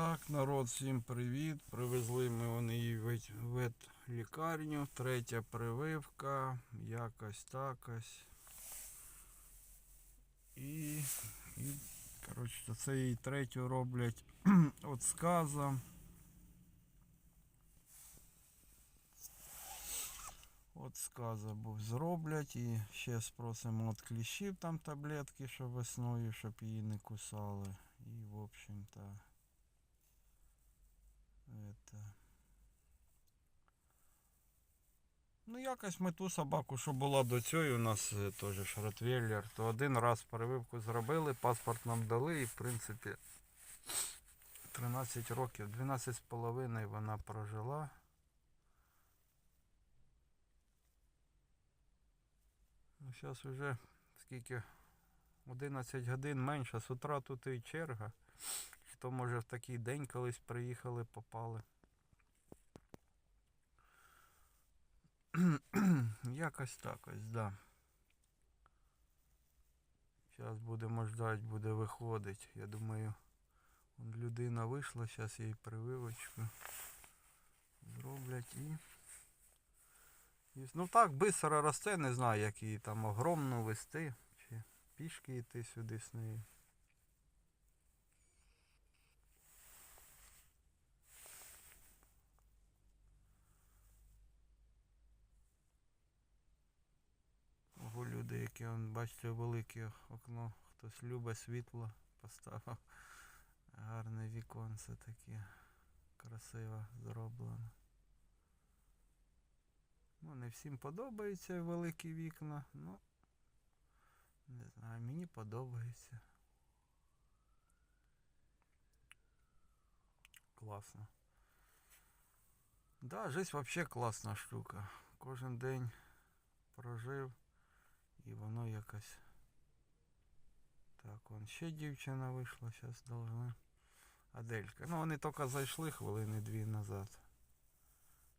Так, народ, всім привіт. Привезли ми вони її в ветлікарню. Третя прививка. Якось такось. І, і коротше, це їй третю роблять от сказа. От сказа був зроблять і ще спросимо от кліщів там таблетки, щоб весною, щоб її не кусали. І в общем-то это. Ну, якось ми ту собаку, що була до цієї, у нас е, теж шротвейлер, то один раз перевивку зробили, паспорт нам дали і в принципі 13 років, 12 з половиною вона прожила. Ну, зараз вже скільки 11 годин менше, з утра тут і черга. Хто може в такий день колись приїхали, попали. Якось так ось, да. Зараз будемо ждати, буде виходить. Я думаю, вон людина вийшла, зараз їй прививочку зроблять і. Ну так, бистро росте, не знаю, як її там огромно вести, чи пішки йти сюди з нею. Ого, люди, які он, бачите, велике окно. Хтось любить світло поставив. Гарне віконце таке. Красиво зроблено. Ну, не всім подобаються великі вікна, ну не знаю, мені подобається. Класно. Да, жизнь вообще класна штука. Кожен день прожив. І воно якось. Так, вон ще дівчина вийшла, зараз должна. Аделька. Ну вони тільки зайшли хвилини дві назад.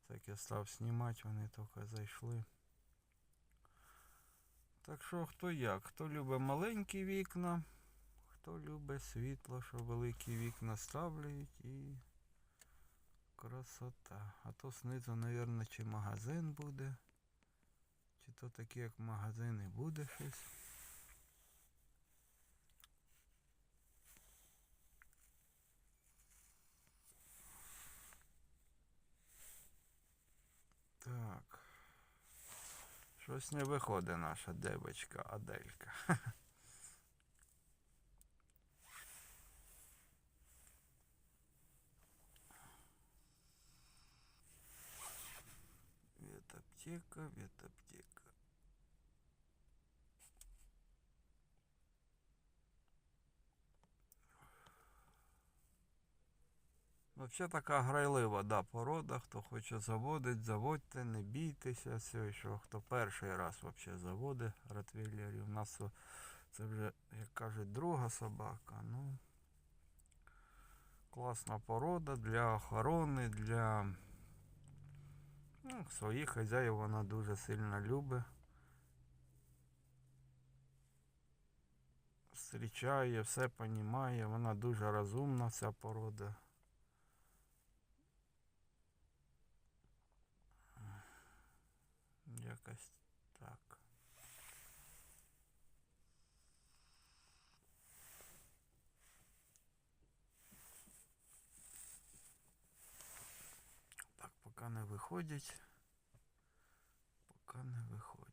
Так я став знімати, вони тільки зайшли. Так що хто як? Хто любить маленькі вікна, хто любить світло, що великі вікна ставлять і красота. А то знизу, мабуть, чи магазин буде. Чи то таке як магазин і буде щось. Так. Щось не виходить наша девочка Аделька. Ветаптека, ветаптека. Взагалі така грайлива да, порода, хто хоче заводить, заводьте, не бійтеся, все, що хто перший раз взагалі заводить ротвейлерів. У нас це вже, як кажуть, друга собака. Ну, класна порода для охорони, для ну, своїх хазяїв вона дуже сильно любить. Зустрічає, все розуміє, вона дуже розумна, ця порода. Якось так. Так, поки не виходять. Поки не виходять.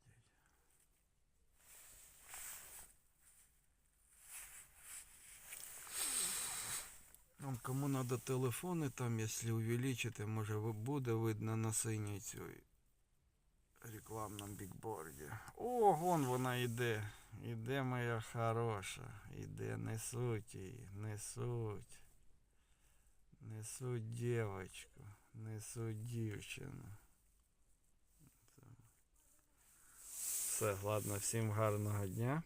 Вам кому надо телефони там, якщо увеличити, може буде видно на синій цій рекламному бікборді. О, вон вона йде. Іде моя хороша. Іде, несуть її, несуть. Несуть дівочку, несуть дівчину. Все, ладно, всім гарного дня.